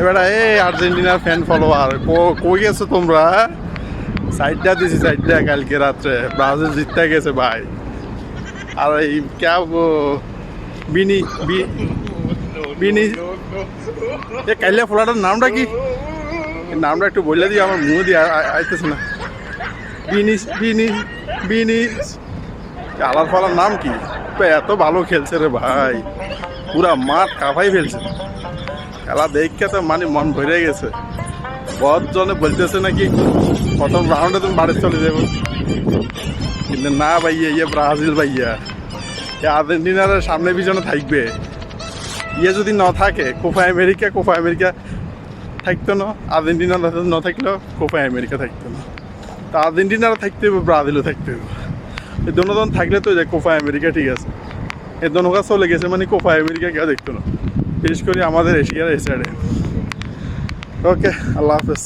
এবার এই আর্জেন্টিনার ফ্যান ফলোয়ার কই গেছো তোমরা সাইডটা দিছি, সাইডটা কালকে রাত্রে। ব্রাজিল জিততে গেছে, ভাই। আর এই ক্যা বিনি বিনি, এ কাইলে ফোলাটার নামটা কি? নামটা একটু বললে দিই আমার মুখ দিয়ে আইতেছে না। বিনি বিনি বিনি আলার ফালার নাম কি? এত ভালো খেলছে রে ভাই। পুরা মাঠ কাঁপাই ফেলছে। খেলা দেখে তো মানে মন ভরে গেছে। জনে বলতেছে নাকি, প্রথম রাউন্ডে তুমি বাড়ি চলে যাব। কিন্তু না ভাইয়া ইয়ে ব্রাজিল ভাইয়া। এ আর্জেন্টিনার সামনে পিছনে থাকবে। ইয়ে যদি না থাকে, কোপা আমেরিকা কোপা আমেরিকা থাকতো না। আর্জেন্টিনা না থাকলেও কোপা আমেরিকা থাকতো না। তা আর্জেন্টিনারা থাকতে হবে ব্রাজিলও থাকতে হবে এই দোনোজন থাকলে তো যে কোপা আমেরিকা ঠিক আছে। এই দোনোকা চলে গেছে মানে কোপা আমেরিকা কেউ দেখতো না। বিশেষ করে আমাদের এশিয়ার এই সাইডে ওকে আল্লাহ হাফেজ।